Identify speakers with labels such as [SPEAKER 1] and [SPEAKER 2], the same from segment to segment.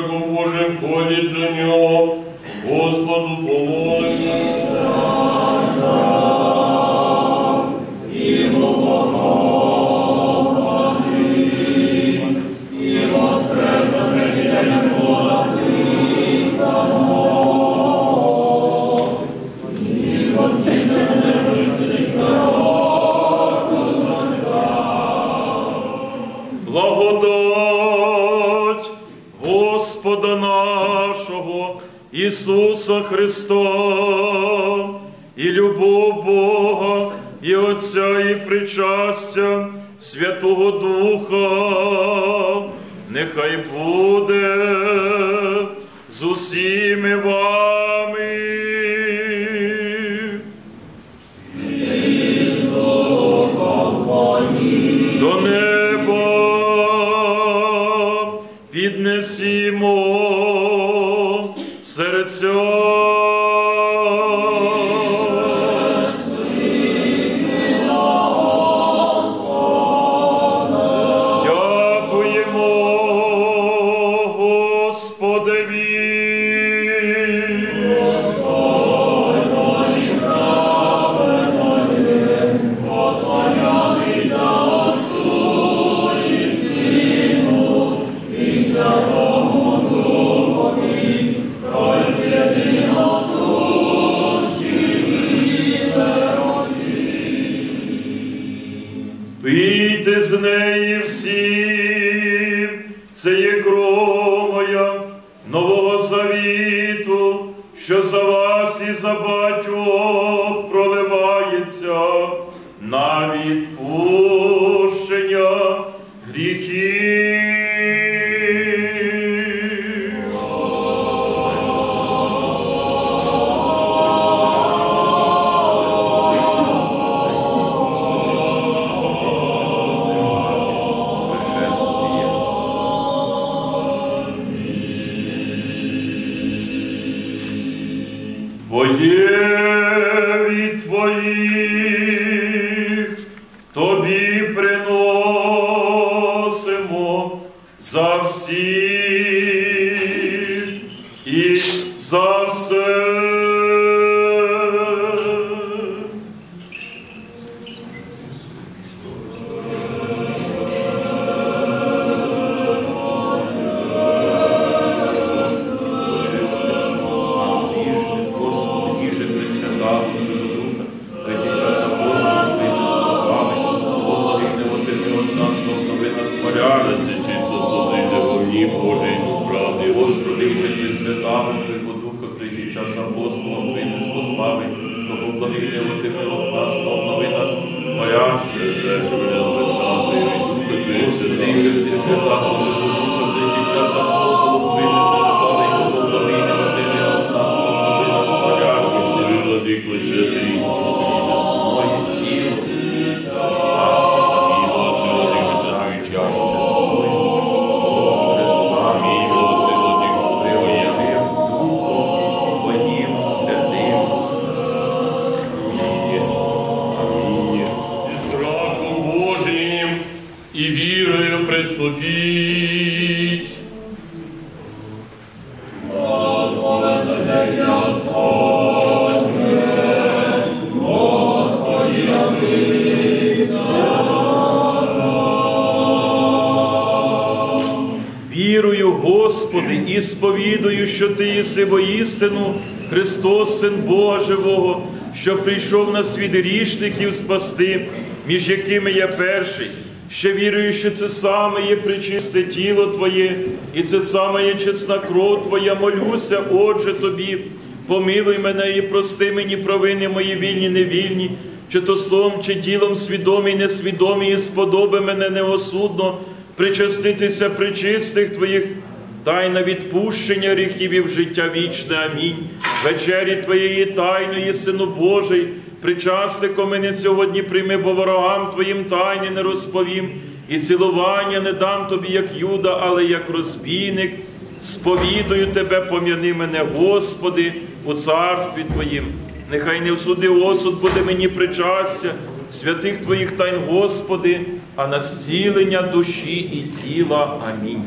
[SPEAKER 1] всяко може входить до него, Господу помолимся. Христа, і любов Бога, і Отця, і причастя Святого Духа, нехай буде з усіми вами. До з неї всі, це є кров моя нового завіту, що за вас і за батьох Salve-se! Духа, третій час апостолом, Твої неспослави, того благословити ми от нас, обнови нас.
[SPEAKER 2] Моя і Духа Твій
[SPEAKER 1] Господи, Пресвята, Твого Духа, третій час апостолом, Твої неспослави, того
[SPEAKER 3] вірою приступіть.
[SPEAKER 1] Вірую, Господи, і сповідую, що Ти єси воістину Христос, Син Бога Живого, що прийшов на світ грішників спасти, між якими я перший. Ще вірую, що це саме є причисте тіло Твоє, і це саме є чесна кров Твоя. Молюся, Отже, Тобі, помилуй мене і прости мені провини мої вільні, невільні, чи то словом, чи ділом свідомі, несвідомі, і сподоби мене неосудно причаститися причистих Твоїх, тайна відпущення гріхів і в життя вічне. Амінь. Вечері Твоєї тайної, Сину Божий, причастником мене сьогодні прийми, бо ворогам Твоїм тайни не розповім, і цілування не дам Тобі, як Юда, але як розбійник. Сповідую Тебе, пом'яни мене, Господи, у царстві Твоїм. Нехай не в суди осуд буде мені причастя, святих Твоїх тайн, Господи, а на зцілення душі і тіла. Амінь.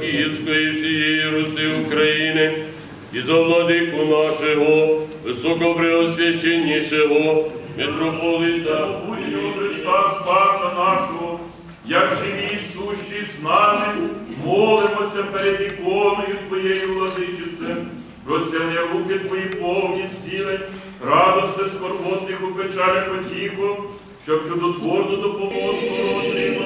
[SPEAKER 3] Київської всієї Руси України, і за владику нашого, високопреосвященнішого, митрополита.
[SPEAKER 1] Будьмо Христа Спаса нашого, як живі сущі з нами, молимося перед іконою Твоєю, владичице, простягни руки Твої повні зцілень, радости скорботних у печалі потіху, щоб чудотворну допомогу отримати